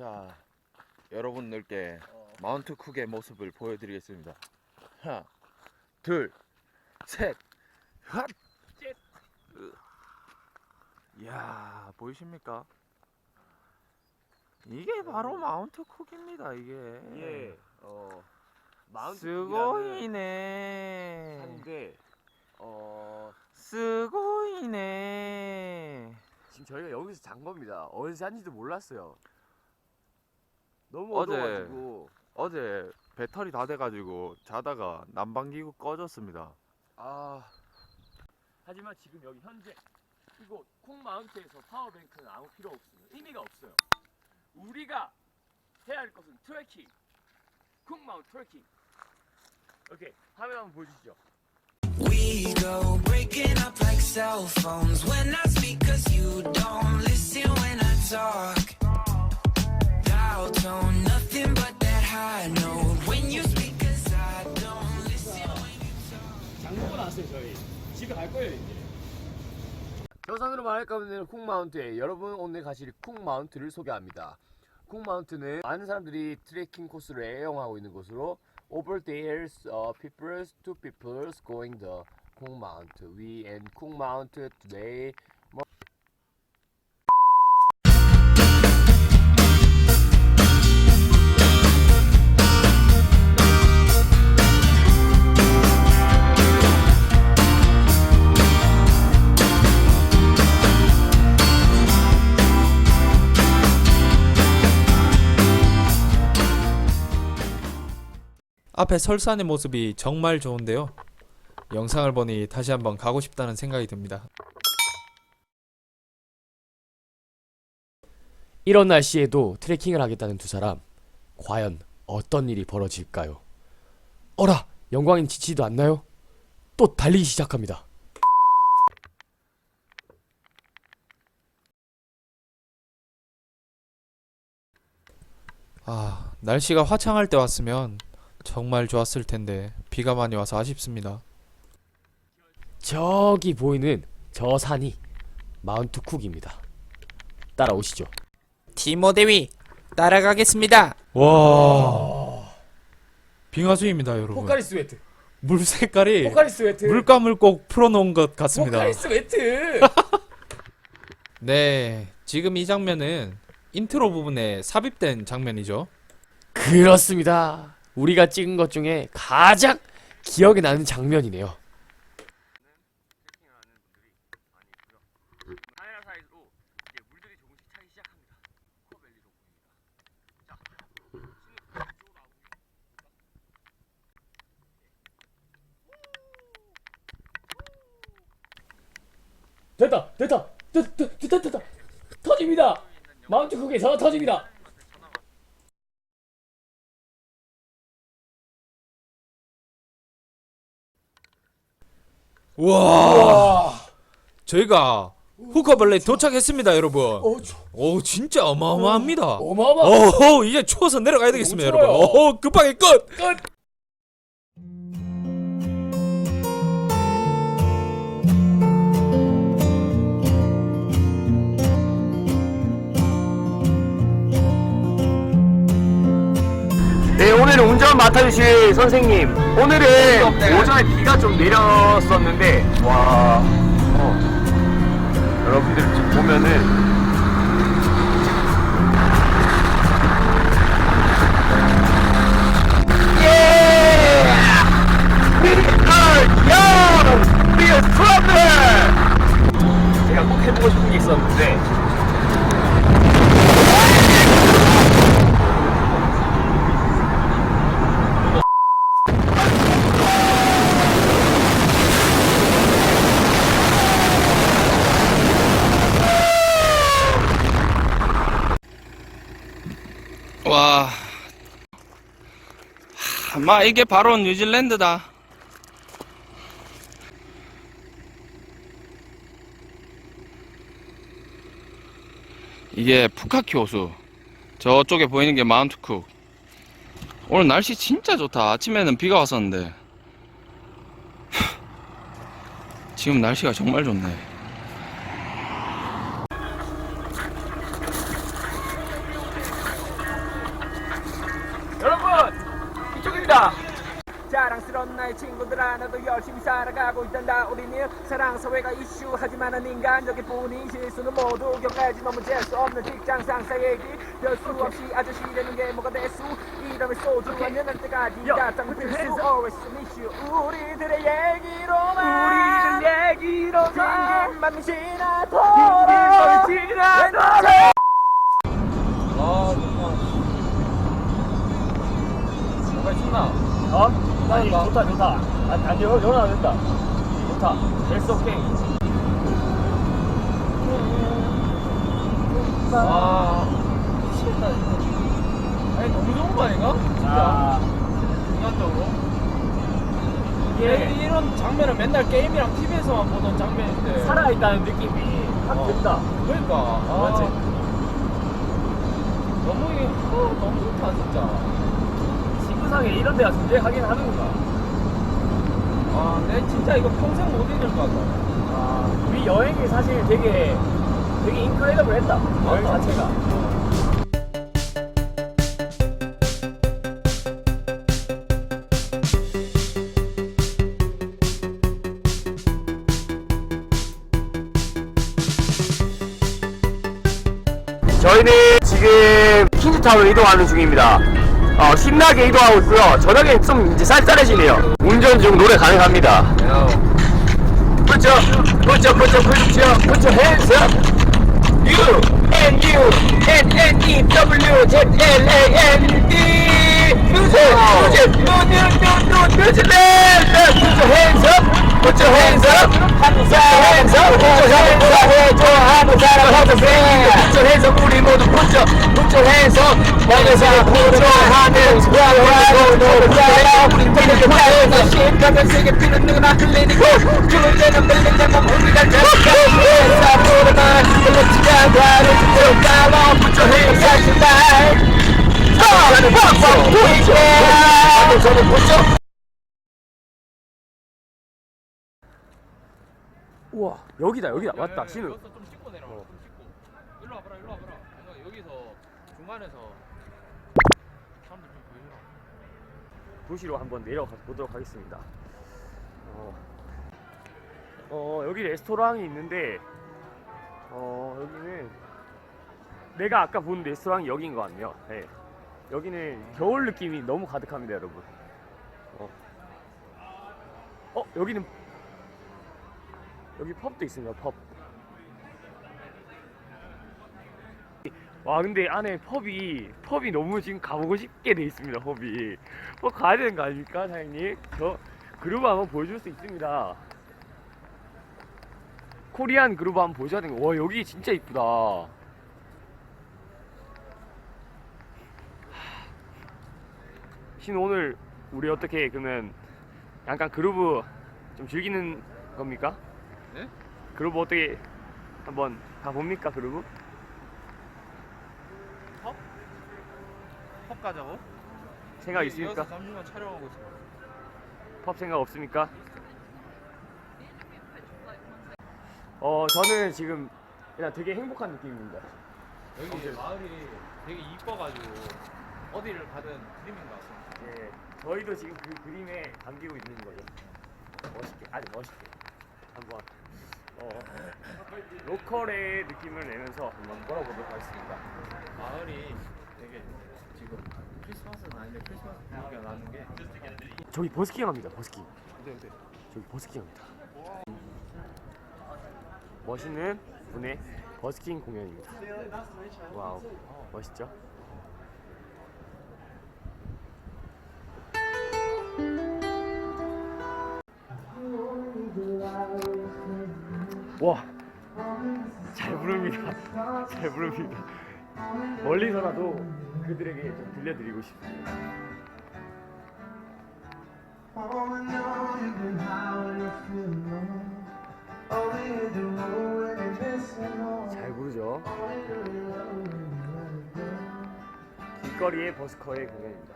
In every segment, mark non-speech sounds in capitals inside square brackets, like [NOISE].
자, 여러분들께 어. 마운트 쿡의 모습을 보여드리겠습니다. 하나, 둘, 셋, 핫! 셋. 으. 이야, 보이십니까? 이게 바로 마운트 쿡입니다, 이게. 예. 어. 마운트 스고이네. 산인데 어 스고이네. 지금 저희가 여기서 잔 겁니다. 어디서 잔지도 몰랐어요. 너무 어제 어두워가지고 어제 배터리 다 돼가지고 자다가 난방기구 꺼졌습니다. 아 하지만 지금 여기 현재 이곳 콩마운트에서 파워뱅크는 아무 필요 없어요. 의미가 없어요. 우리가 해야 할 것은 트래킹. 콩마운트 트래킹. 오케이 화면 한번 보여주시죠. We go breaking up like cell phones when I speak, cause you don't listen when I talk. 장 보고 나왔어요 저희. 집에 갈 거예요 이제. 경상으로 말할 거면 콩마운트에 여러분 오늘 가실 콩마운트를 소개합니다. 콩마운트는 많은 사람들이 트레킹 코스를 애용하고 있는 곳으로 Over there's uh, people's two people's going the Kung Mount. We and Kung Mount today. 앞에 설산의 모습이 정말 좋은데요. 영상을 보니 다시 한번 가고 싶다는 생각이 듭니다. 이런 날씨에도 트레킹을 하겠다는 두 사람 과연 어떤 일이 벌어질까요? 어라 영광인 지치지도 않나요? 또 달리기 시작합니다. 아, 날씨가 화창할 때 왔으면 정말 좋았을 텐데 비가 많이 와서 아쉽습니다. 저기 보이는 저 산이 마운트 쿡입니다. 따라오시죠. 티모 대위 따라가겠습니다. 와. 빙하수입니다, 여러분. 스웨트. 물 색깔이 포카리 스웨트. 물감을 꼭 풀어놓은 것 같습니다. 스웨트. [LAUGHS] 네, 지금 이 장면은 인트로 부분에 삽입된 장면이죠. 그렇습니다. 우리가 찍은 것 중에 가장 기억에 나는 장면이네요. 됐다, 됐다, 됐다, 됐다, 됐다. 터집니다. 마운트 쿡에서 터집니다. 우와. 저희가 후커벌레 도착했습니다, 여러분. 어, 저, 오, 진짜 어마어마합니다. 어마어마. 어허, 이제 추워서 내려가야 되겠습니다, 너무 여러분. 추워요. 어허, 급하게 끝! 끝. 오늘 운전 맡아주실 선생님. 오늘은 오전에 비가 좀 내렸었는데, 와, 어, 여러분들 지금 보면은. 와, 아마 이게 바로 뉴질랜드다. 이게 푸카키 호수. 저쪽에 보이는 게 마운트 쿡. 오늘 날씨 진짜 좋다. 아침에는 비가 왔었는데. [LAUGHS] 지금 날씨가 정말 좋네. 갑니다. 자랑스러운 나의 친구들아 나도 열심히 살아가고 있단다. 우리는 사랑 사회가 이슈. 하지만은 인간적인 뿐인 실수는 모두 겪어야지. 너무 재수 없는 직장 상사 얘기. 별수 없이 아저씨 되는 게 뭐가 대수? 이름을 소중한 년할 때까지 가장 필수 always an issue. 우리들의 얘기로만. 우리들 얘기로만. 긴 밤이 지나도록. 긴 밤이 지나도록 어? 아니 좋다 좋다. 아니 아니 연- 연어 안 된다. 좋다. 됐어 오케이 와. 미치겠다 진짜 아니 너무 좋은 거 아닌가? 진짜. 인간적으로. 이게 이런 장면을 맨날 게임이랑 TV에서만 보던 장면인데. 살아있다는 느낌이 확 든다. 그러니까. 아, 맞지? 너무 이게 어, 너무 좋다 진짜 지구상에 이런 데가 존재하긴 하는구나. 아, 내 진짜 이거 평생 못 잊을 것 같아. 아, 우리 여행이 사실 되게 되게 인크레더블 했다. 여행 자체가. 저희는 지금 퀸즈타운을 이동하는 중입니다. 어, 신나게 이동하고 있고요. 저녁에 좀 이제 쌀쌀해지네요. 운전 중 노래 가능합니다. Put your, put your hands up. U N U N N E W Z L A N D. 많은 사람 좋아하는 사람 너를 사랑. 우리 되게 좋아해. 심각한 세계 피는 누구나 흘리니까. 주는 데는 밀리는 몸 우리가 잡히가. 사고로만 흘러치가 다른 듯 따라. Put your hands up tonight. 저는 팍팍 보이죠. 저는 보죠. 우와 여기다 여기다 맞다 신우 여기서 좀 찍고 내려와. 좀 찍고. 일로 와봐라, 일로 와봐라. 여기서 중간에서 사람들 좀 보여주라. 도시로 한번 내려가 보도록 하겠습니다. 어, 어, 여기 레스토랑이 있는데 어 여기는 내가 아까 본 레스토랑이 여기인 것 같네요. 네. 여기는 겨울 느낌이 너무 가득합니다, 여러분. 어, 어 여기는 여기 펍도 있습니다, 펍. 와 근데 안에 펍이 펍이 너무 지금 가보고 싶게 돼 있습니다 펍이 펍 가야 되는 거 아닙니까 사장님? 저 그루브 한번 보여줄 수 있습니다 코리안 그루브 한번 보여줘야 되는 거와 여기 진짜 이쁘다 신 오늘 우리 어떻게 그러면 약간 그루브 좀 즐기는 겁니까? 네? 그루브 어떻게 한번 가봅니까 그루 가자고? 생각 있습니까? 여기서 잠시만 촬영하고 있어. 펍 생각 없습니까? 어 저는 지금 그냥 되게 행복한 느낌입니다. 여기 마을이 되게 이뻐가지고 어디를 가든 드림인 것 같아. 예, 저희도 지금 그 그림에 담기고 있는 거죠. 멋있게, 아주 멋있게 한번 어, [LAUGHS] 로컬의 느낌을 내면서 한번 걸어보도록 하겠습니다. 마을이 크리스마스는 아닌데 크리스마스 분위기가 나는 게 저기 버스킹 합니다. 버스킹. 어때 어때? 저기 버스킹 합니다. 멋있는 분의 버스킹 공연입니다. 와우, 멋있죠? 와, 잘 부릅니다. 잘 부릅니다. 멀리서라도 그들에게 좀 들려드리고 싶습니다. 잘 부르죠. 길거리의 버스커의 공연입니다.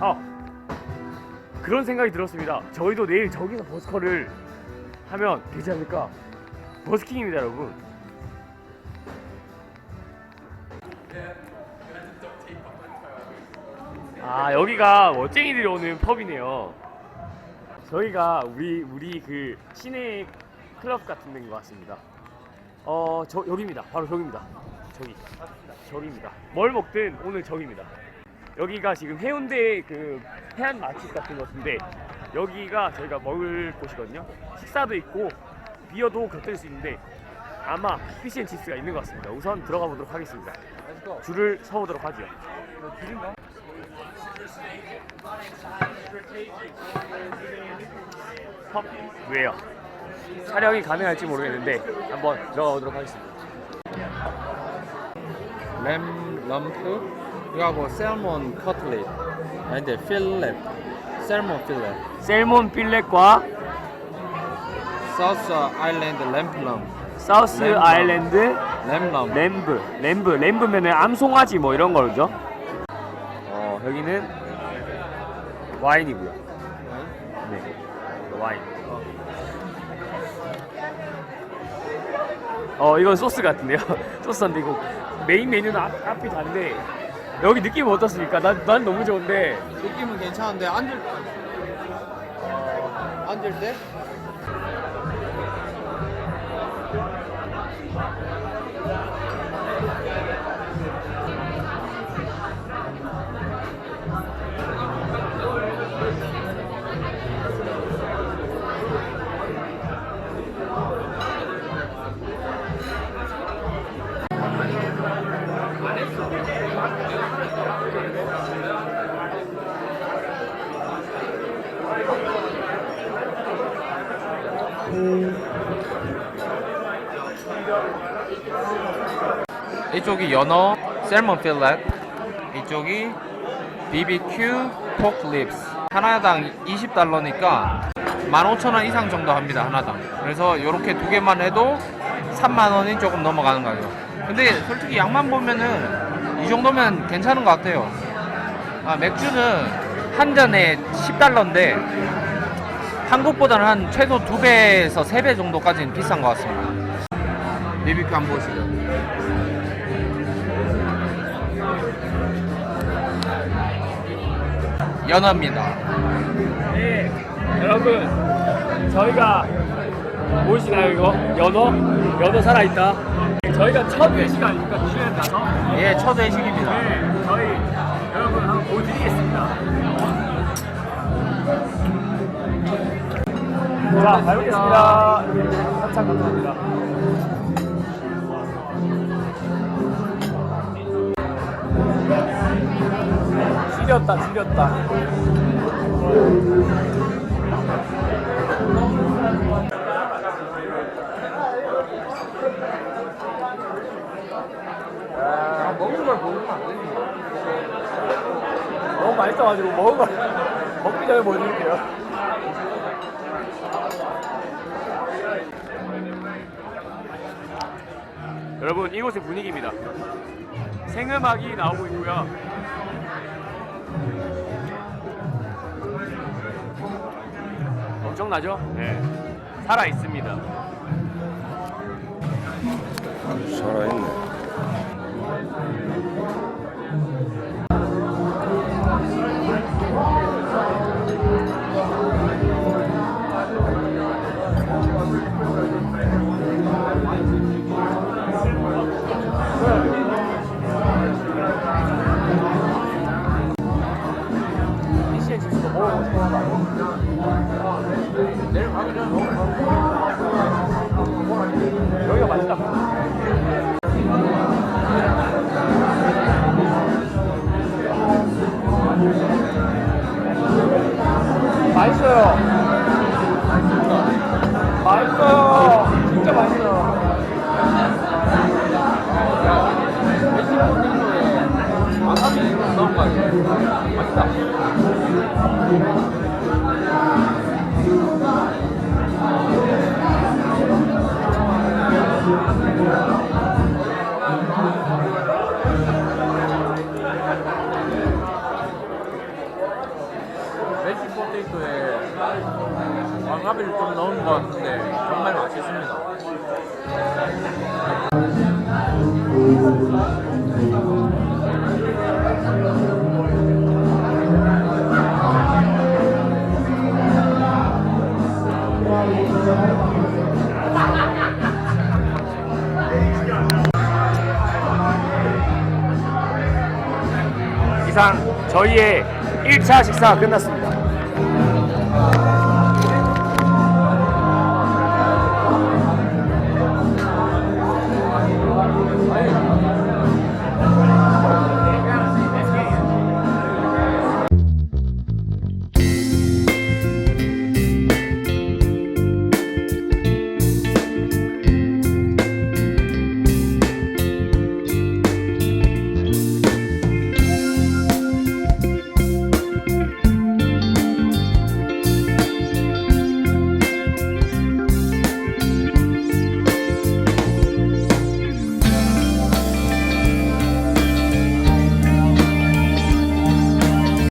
아 그런 생각이 들었습니다. 저희도 내일 저기서 버스커를 하면 되지 않을까? 버스킹입니다, 여러분. 아 여기가 멋쟁이들이 오는 펍이네요. 저희가 우리 우리 그 시내 클럽 같은 데인 것 같습니다. 어 저 여기입니다. 바로 저기입니다. 저기 저기입니다. 뭘 먹든 오늘 저기입니다. 여기가 지금 해운대 그 해안 맛집 같은 것인데 여기가 저희가 먹을 곳이거든요. 식사도 있고 비어도 곁들일 수 있는데 아마 피시앤칩스가 있는 것 같습니다. 우선 들어가 보도록 하겠습니다. 줄을 서보도록 하죠. 펍 웨어 촬영이 가능할지 모르겠는데 한번 들어가 보도록 하겠습니다. 램 럼프 이거하고 셀몬 커틀릿 아닌데 필렛 셀몬 필렛 셀몬 필렛과 사우스 아일랜드 램플럼 사우스. 아일랜드 램럼 램브 램브 램브면은 암송아지 뭐 이런 거죠? 어 여기는 와인이고요. 네 와인. 어 이건 소스 같은데요. [LAUGHS] 소스인데 이거 메인 메뉴는 앞, 앞이 다른데 여기 느낌은 어떻습니까? 난, 난 너무 좋은데 느낌은 괜찮은데 앉을 앉을 때 이쪽이 연어 셀몬 필렛 이쪽이 BBQ 포크 립스 하나당 20달러니까 15,000원 이상 정도 합니다 하나당. 그래서 이렇게 두 개만 해도 3만원이 조금 넘어가는 거죠 근데 솔직히 양만 보면은 이 정도면 괜찮은 것 같아요. 아, 맥주는 한 잔에 10달러인데 한국보다는 한 최소 2배에서 3배 정도까지는 비싼 것 같습니다. BBQ 한번 보시죠 연어입니다. 네, 여러분 저희가 보이시나요 이거 연어 연어 살아 있다. 저희가 첫 회식 아닙니까 나서. 예, 첫 회식입니다. 네, 저희 여러분 한번 보여드리겠습니다. 자, 잘 먹겠습니다. 한참 감사합니다. 지렸다. 아, 먹는 걸 보면 안. 너무 맛있어가지고 먹은 걸 [LAUGHS] 먹기 전에 보여드릴게요. 여러분 이곳의 분위기입니다. 생음악이 나오고 있고요. 엄청나죠? 네. 살아 있습니다. 피시의 집도 먹어보고 싶어 여기가 맛있다. 맛있어요. 맛있어요. 진짜 맛있어요. 메시 커피를 좀 넣은 것 같은데 정말 맛있습니다. 이상 저희의 1차 식사가 끝났습니다.